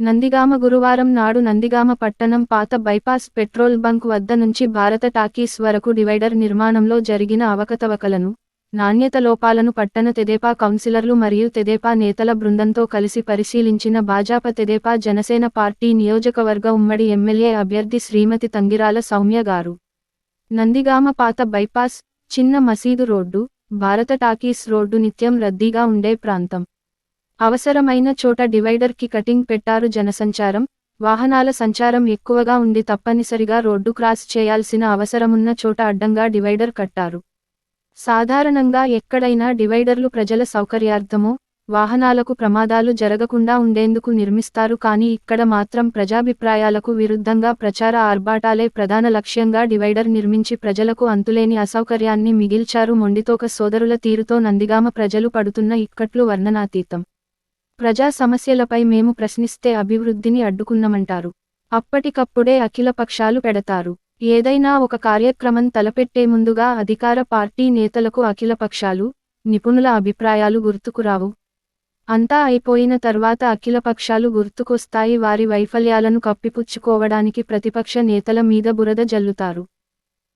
నందిగామ గురువారం నాడు నందిగామ పట్టణం పాత బైపాస్ పెట్రోల్ బంక్ వద్ద నుంచి భారత టాకీస్ వరకు డివైడర్ నిర్మాణంలో జరిగిన అవకతవకలను నాణ్యత లోపాలను పట్టణ తెదేపా కౌన్సిలర్లు మరియు తెదేపా నేతల బృందంతో కలిసి పరిశీలించిన భాజపా తెదేపా జనసేన పార్టీ నియోజకవర్గ ఉమ్మడి ఎమ్మెల్యే అభ్యర్థి శ్రీమతి తంగిరాల సౌమ్య గారు. నందిగామ పాత బైపాస్ చిన్న మసీదు రోడ్డు భారత టాకీస్ రోడ్డు నిత్యం రద్దీగా ఉండే ప్రాంతం. అవసరమైన చోట డివైడర్కి కటింగ్ పెట్టారు జనసంచారం వాహనాల సంచారం ఎక్కువగా ఉండి తప్పనిసరిగా రోడ్డు క్రాస్ చేయాల్సిన అవసరమున్న చోట అడ్డంగా డివైడర్ కట్టారు. సాధారణంగా ఎక్కడైనా డివైడర్లు ప్రజల సౌకర్యార్థమో వాహనాలకు ప్రమాదాలు జరగకుండా ఉండేందుకు నిర్మిస్తారు కానీ ఇక్కడ మాత్రం ప్రజాభిప్రాయాలకు విరుద్ధంగా ప్రచార ఆర్భాటాలే ప్రధాన లక్ష్యంగా డివైడర్ నిర్మించి ప్రజలకు అంతులేని అసౌకర్యాన్ని మిగిల్చారు మొండితోక సోదరుల తీరుతో నందిగామ ప్రజలు పడుతున్న ఇక్కట్లు వర్ణనాతీతం. ప్రజా సమస్యలపై మేము ప్రశ్నిస్తే అభివృద్ధిని అడ్డుకున్నమంటారు. అప్పటికప్పుడే అఖిల పక్షాలు పెడతారు. ఏదైనా ఒక కార్యక్రమం తలపెట్టే ముందుగా అధికార పార్టీ నేతలకు అఖిల పక్షాలు నిపుణుల అభిప్రాయాలు గుర్తుకురావు. అంతా అయిపోయిన తర్వాత అఖిలపక్షాలు గుర్తుకొస్తాయి. వారి వైఫల్యాలను కప్పిపుచ్చుకోవడానికి ప్రతిపక్ష నేతల మీద బురద జల్లుతారు.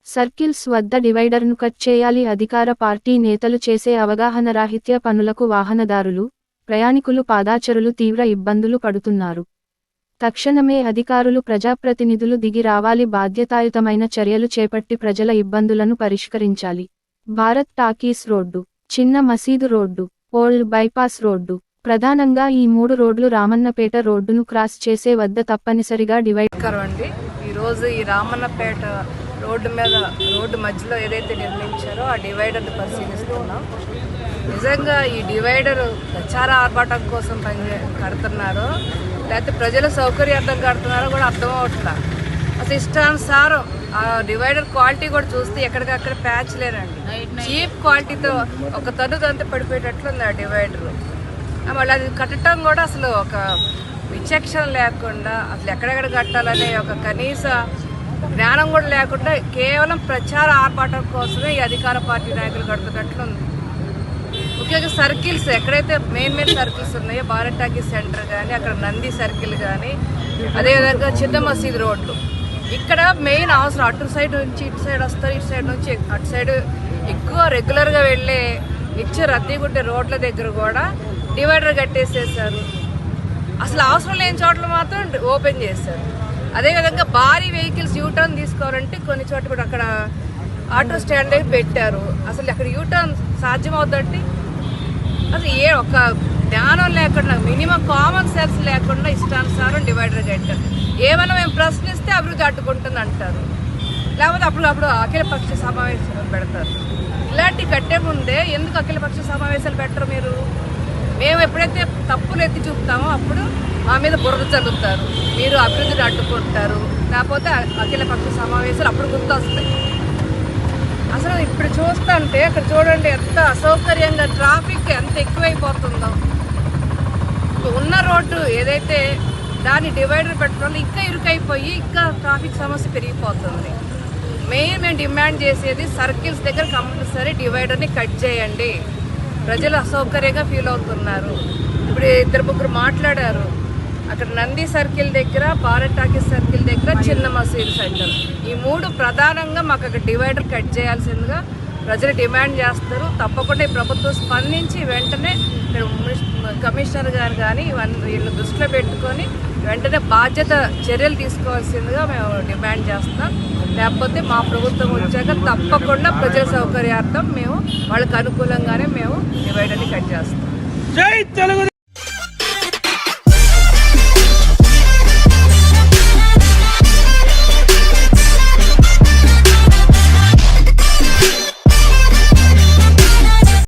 సర్కిల్స్ వద్ద డివైడర్ను కట్ చేయాలి. అధికార పార్టీ నేతలు చేసే అవగాహన రాహిత్య పనులకు వాహనదారులు ప్రయాణికులు పాదాచరులు తీవ్ర ఇబ్బందులు పడుతున్నారు. తక్షణమే అధికారులు ప్రజాప్రతినిధులు దిగి రావాలి. బాధ్యతాయుతమైన చర్యలు చేపట్టి ప్రజల ఇబ్బందులను పరిష్కరించాలి. భారత్ టాకీస్ రోడ్డు చిన్న మసీదు రోడ్డు ఓల్డ్ బైపాస్ రోడ్డు ప్రధానంగా ఈ మూడు రోడ్లు రామన్నపేట రోడ్డును క్రాస్ చేసే వద్ద తప్పనిసరిగా డివైడ్ అండి ఈరోజు ఈ రామన్నపేట రోడ్డు మీద రోడ్డు మధ్యలో ఏదైతే నిర్మించారో ఆ డివైడర్ని పరిశీలిస్తున్నాం. నిజంగా ఈ డివైడర్ ప్రచార ఆర్భాటం కోసం పని కడుతున్నారో లేకపోతే ప్రజల సౌకర్యార్థం కడుతున్నారో కూడా అర్థం అవట్లా. అసలు ఇష్టానుసారం ఆ డివైడర్ క్వాలిటీ కూడా చూస్తే ఎక్కడికక్కడ ప్యాచ్ లేరండి చీప్ క్వాలిటీతో ఒక తను అంతా పడిపోయేటట్లుంది ఆ డివైడర్. మళ్ళీ అది కట్టడం కూడా అసలు ఒక విచక్షణ లేకుండా అసలు ఎక్కడెక్కడ కట్టాలనే ఒక కనీస జ్ఞానం కూడా లేకుండా కేవలం ప్రచార ఆర్భాటం కోసమే ఈ అధికార పార్టీ నాయకులు కడుతున్నట్లుంది. ముఖ్యంగా సర్కిల్స్ ఎక్కడైతే మెయిన్ మెయిన్ సర్కిల్స్ ఉన్నాయో భారత్ టాకీ సెంటర్ కానీ అక్కడ నంది సర్కిల్ కానీ అదేవిధంగా చిన్న మసీద్ రోడ్లు. ఇక్కడ మెయిన్ అవసరం. అటు సైడ్ నుంచి ఇటు సైడ్ వస్తారు ఇటు సైడ్ నుంచి అటు సైడ్ ఎక్కువ రెగ్యులర్గా వెళ్ళే నిత్య రద్దీగుంటే రోడ్ల దగ్గర కూడా డివైడర్ కట్టేసేసారు. అసలు అవసరం లేని చోట్ల మాత్రం ఓపెన్ చేశారు. అదేవిధంగా భారీ వెహికల్స్ యూటర్న్ తీసుకోవాలంటే కొన్ని చోట్ల కూడా అక్కడ ఆటో స్టాండ్ దగ్గర పెట్టారు. అసలు అక్కడ యూటర్న్ సాధ్యమవుతుందంటే అసలు ఏ ఒక జ్ఞానం లేకుండా మినిమం కామన్ సెన్స్ లేకుండా ఇష్టానుసారం డివైడర్ కట్టారు. ఏమైనా మేము ప్రశ్నిస్తే అభివృద్ధి అడ్డుకుంటుంది అంటారు. లేకపోతే అప్పుడు అప్పుడు అఖిలపక్ష సమావేశాలు పెడతారు. ఇలాంటి కట్టే ముందే ఎందుకు అఖిలపక్ష సమావేశాలు పెట్టరు మీరు? మేము ఎప్పుడైతే తప్పులు ఎత్తి చూపుతామో అప్పుడు మా మీద బురద చల్లుతారు మీరు అభివృద్ధిని అడ్డుకుంటారు. లేకపోతే అఖిలపక్ష సమావేశాలు అప్పుడు గుర్తొస్తాయి. అసలు ఇప్పుడు చూస్తుంటే అక్కడ చూడండి ఎంత అసౌకర్యంగా ట్రాఫిక్ ఎంత ఎక్కువైపోతుందో. ఉన్న రోడ్డు ఏదైతే దాన్ని డివైడర్ పెట్టడం ఇంకా ఇరుకైపోయి ఇంకా ట్రాఫిక్ సమస్య పెరిగిపోతుంది. మెయిన్ మేము డిమాండ్ చేసేది సర్కిల్స్ దగ్గర కంపల్సరీ డివైడర్ని కట్ చేయండి. ప్రజలు అసౌకర్యంగా ఫీల్ అవుతున్నారు. ఇప్పుడు ఇద్దరు ముగ్గురు మాట్లాడారు. అక్కడ నంది సర్కిల్ దగ్గర భారత్ టాకీస్ సర్కిల్ దగ్గర చిన్న మసీద్ సెంటర్. ఈ మూడు ప్రధానంగా మాకు అక్కడ డివైడర్ కట్ చేయాల్సిందిగా ప్రజలు డిమాండ్ చేస్తారు. తప్పకుండా ఈ ప్రభుత్వం స్పందించి వెంటనే కమిషనర్ గారు కానీ ఇవన్నీ వీళ్ళు దృష్టిలో పెట్టుకొని వెంటనే బాధ్యత చర్యలు తీసుకోవాల్సిందిగా మేము డిమాండ్ చేస్తున్నాం. లేకపోతే మా ప్రభుత్వం వచ్చాక తప్పకుండా ప్రజల సౌకర్యార్థం మేము వాళ్ళకి అనుకూలంగానే మేము డివైడర్ని కట్ చేస్తాం.